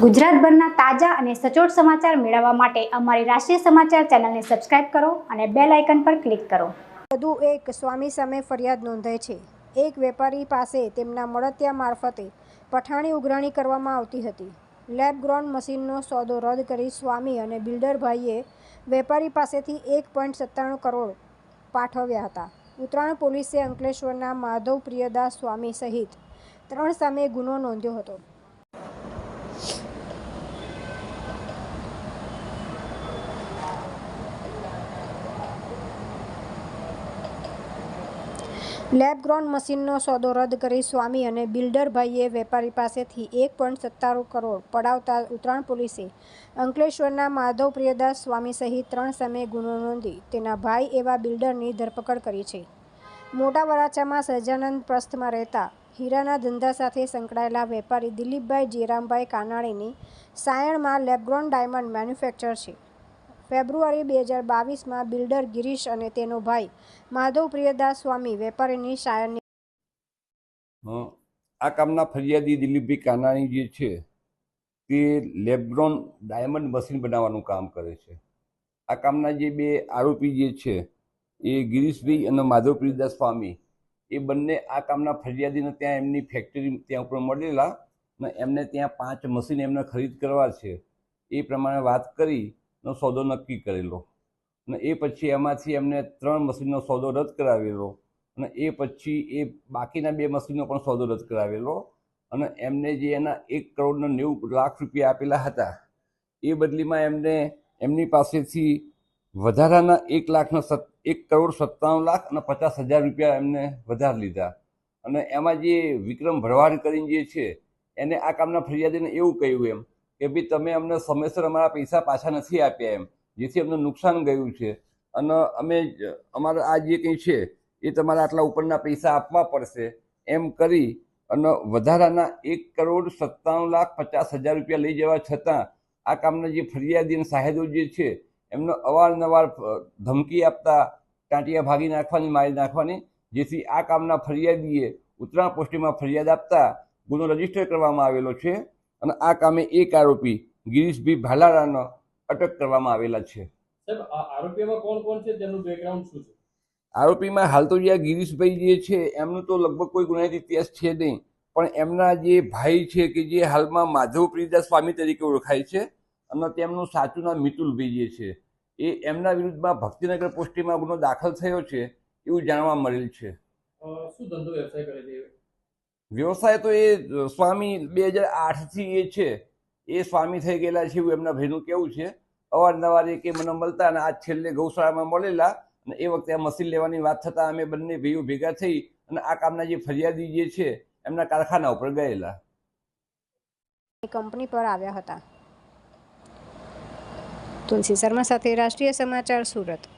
ગુજરાતભરના તાજા અને સચોટ સમાચાર મેળવવા માટે અમારી રાષ્ટ્રીય સમાચાર ચેનલને સબસ્ક્રાઇબ કરો અને બેલ આઇકન પર ક્લિક કરો. વધુ એક સ્વામી સામે ફરિયાદ નોંધાઈ છે. એક વેપારી પાસે તેમના મળતિયા મારફતે પઠાણી ઉઘરાણી કરવામાં આવતી હતી. લેબ ગ્રોન મશીનનો સોદો રદ કરી સ્વામી અને બિલ્ડરભાઈએ વેપારી પાસેથી એક પોઈન્ટ સત્તાણું કરોડ પાઠવ્યા હતા. ઉત્તરાયણ પોલીસે અંકલેશ્વરના માધવ પ્રિયદાસ સ્વામી સહિત ત્રણ સામે ગુનો નોંધ્યો હતો. લેબ ગ્રોન મશીનનો સોદો રદ કરી સ્વામી અને બિલ્ડરભાઈએ વેપારી પાસેથી એક પોઈન્ટ સત્તાણું કરોડ પડાવતા ઉત્તરાયણ પોલીસે અંકલેશ્વરના માધવ પ્રિયદાસ સ્વામી સહિત ત્રણ સામે ગુનો નોંધી તેના ભાઈ એવા બિલ્ડરની ધરપકડ કરી છે. મોટા વરાછામાં સહજાનંદ પ્રસ્થમાં રહેતા હીરાના ધંધા સાથે સંકળાયેલા વેપારી દિલીપભાઈ જીરામભાઈ કાનાણીની સાયણમાં લેબગ્રોન ડાયમંડ મેન્યુફેક્ચર છે. ફેબ્રુઆરી બે હજાર બાવીસમાં બિલ્ડર ગિરીશ અને તેનો ભાઈ માધવ પ્રિયદાસ સ્વામી વેપારીની શાયરની આ કામના ફરિયાદી દિલીપભાઈ કાનાણી જે છે, તે લેબ્રોન ડાયમંડ મશીન બનાવવાનું કામ કરે છે. આ કામના જે બે આરોપી જે છે, એ ગિરીશભાઈ અને માધવપ્રિયદાસ સ્વામી, એ બંને આ કામના ફરિયાદીને ત્યાં એમની ફેક્ટરી ત્યાં ઉપર મળેલા અને એમને ત્યાં પાંચ મશીન એમને ખરીદ કરવા છે. એ પ્રમાણે વાત કરી નો સોદો નક્કી કરેલો. અને એ પછી એમાંથી એમને ત્રણ મશીનનો સોદો રદ કરાવેલો. અને એ પછી એ બાકીના બે મશીનનો પણ સોદો રદ કરાવેલો. અને એમને જે એના એક કરોડના નેવું લાખ રૂપિયા આપેલા હતા, એ બદલીમાં એમને એમની પાસેથી વધારાના એક લાખના સત, એક કરોડ સત્તાણું લાખ અને પચાસ હજાર રૂપિયા એમને વધારે લીધા. અને એમાં જે વિક્રમ ભરવાડ કરીને જે છે, એને આ કામના ફરિયાદીને એવું કહ્યું એમ કે ભાઈ તમે અમને સમયસર અમારા પૈસા પાછા નથી આપ્યા એમ, જેથી અમને નુકસાન ગયું છે. અને અમે અમારા આ જે કંઈ છે, એ તમારા આટલા ઉપરના પૈસા આપવા પડશે એમ કરી અને વધારાના એક કરોડ સત્તાણું લાખ પચાસ હજાર રૂપિયા લઈ જવા છતાં આ કામના જે ફરિયાદી અને સાહેદો જે છે, એમને અવારનવાર ધમકી આપતા, ટાંટિયા ભાગી નાખવાની, મારી નાખવાની, જેથી આ કામના ફરિયાદીએ ઉત્તરાયણ પોસ્ટિંગમાં ફરિયાદ આપતા ગુનો રજિસ્ટર કરવામાં આવેલો છે. અને આ કામે એક આરોપી ગિરીશભાઈ ભાલારાનો અટક કરવામાં આવેલા છે. સાહેબ આ આરોપીઓમાં કોણ કોણ છે? તેનું બેકગ્રાઉન્ડ શું છે? આરોપીમાં હાલ તો જે આ ગિરીશભાઈ જે છે એમનું તો લગભગ કોઈ ગુનાહિત ઇતિહાસ છે નહીં. પણ એમના જે ભાઈ છે કે જે હાલમાં માધવ પ્રિયદાસ સ્વામી તરીકે ઓળખાય છે અને તેમનું સાચું નામ મિતુલભાઈ જે છે એ એમના વિરુદ્ધમાં ભક્તિનગર પોસ્ટીમાં ગુનો દાખલ થયો છે એવું જાણવા મળેલ છે. શું ધંધો વ્યવસાય કરે છે? વ્યવસાય તો એ સ્વામી બે હજાર આઠથી એ છે. એ સ્વામી થઈ ગયેલા છે એવું એમના ભાઈનું કેવું છે? અવારનવાર એ કે મને મળતા અને આજ છેલ્લે ગૌશાળામાં મળેલા અને એ વખતે આ મશીન લેવાની વાત થતાં અમે બંને ભાઈઓ ભેગા થઈ અને આ કામના જે ફરિયાદી જે છે એમના કારખાના ઉપર ગયેલા. કંપની પર આવ્યા હતા. તુલસી શર્મા સાથે રાષ્ટ્રીય સમાચાર સુરત.